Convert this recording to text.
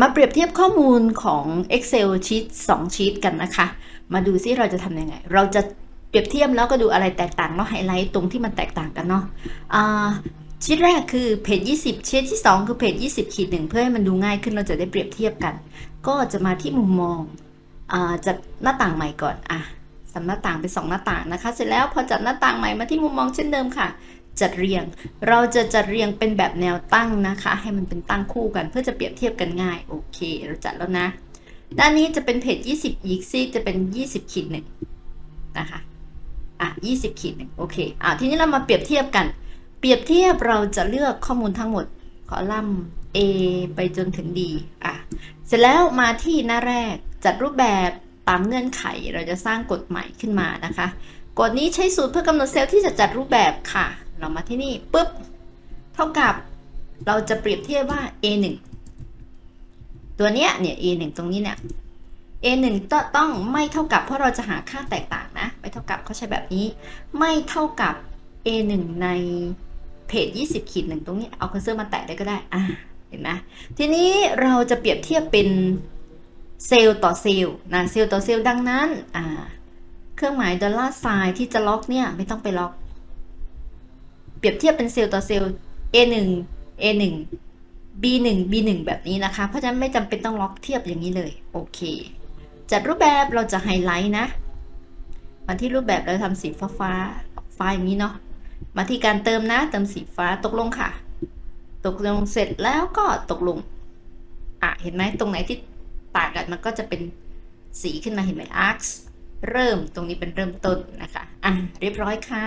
มาเปรียบเทียบข้อมูลของ Excel sheet 2ชีตกันนะคะ มาดูซิเราจะทำยังไง เราจะเปรียบเทียบแล้วก็ดูอะไรแตกต่างแล้วไฮไลท์ตรงที่มันแตกต่างกันเนาะชีตแรกคือเพจ20ชีตที่ 2 คือเพจ20ขีดหนึ่งเพื่อให้มันดูง่ายขึ้นเราจะได้เปรียบเทียบกัน ก็จะมาที่มุมมองอจัดหน้าต่างใหม่ก่อนอะสำหน้าต่างเป็นสองหน้าต่างนะคะ เสร็จแล้วพอจัดหน้าต่างใหม่มาที่มุมมองเช่นเดิมค่ะ จัดเรียง เราจะจัดเรียงเป็นแบบแนวตั้งนะคะ ให้มันเป็นตั้งคู่กันเพื่อจะเปรียบเทียบกันง่ายโอเค เราจัดแล้วนะ ด้านนี้จะเป็นเพจ20อีกซีกจะเป็น 20ขีดหนึ่งนะคะอะ20ขีดหนึ่งโอเคอะทีนี้เรามาเปรียบเทียบกัน เปรียบเทียบเราจะเลือกข้อมูลทั้งหมดคอลัมน์ A ไปจนถึง D อะเสร็จแล้วมาที่หน้าแรกจัดรูปแบบตามเงื่อนไขเราจะสร้างกฎใหม่ขึ้นมานะคะ กฎนี้ใช้สูตรเพื่อกำหนดเซลล์ที่จะจัดรูปแบบค่ะ เรามาที่นี่ปุ๊บ เท่ากับเราจะเปรียบเทียบว่า A1 ตัวเนี้ยเนี่ย A1 ตรงนี้เนี่ย A1 ต้องต้องไม่เท่ากับเพราะเราจะหาค่าแตกต่างนะ ไม่เท่ากับเขาใช้แบบนี้ ไม่เท่ากับ A1 ในเพจ20ขีดหนึ่งตรงนี้เอาคัร์เซอร์มาแตะได้ก็ได้อ่าเห็นไหมทีนี้เราจะเปรียบเทียบเป็นเซลล์ต่อเซลล์นะเซลล์ต่อเซลล์ดังนั้นอ่าเครื่องหมายดอลลาร์ไซน์ที่จะล็อกเนี่ยไม่ต้องไปล็อก รียบเทียบเป็นเซลล์ต่อเซลล์ A1 A1 B1 B1 แบบนี้นะคะ เพราะฉะนั้นไม่จำเป็นต้องล็อกเทียบอย่างนี้เลย โอเค จัดรูปแบบเราจะไฮไลท์นะ มาที่รูปแบบเราทำสีฟ้าฟ้าฟ้าอย่างนี้เนาะ มาที่การเติมนะ เติมสีฟ้าตกลงค่ะ ตกลงเสร็จแล้วก็ตกลง อะ เห็นไหมตรงไหนที่ต่างกันมันก็จะเป็นสีขึ้นมาเห็นไหม arcs เริ่มตรงนี้เป็นเริ่มต้นนะคะ อะ เรียบร้อยค่ะ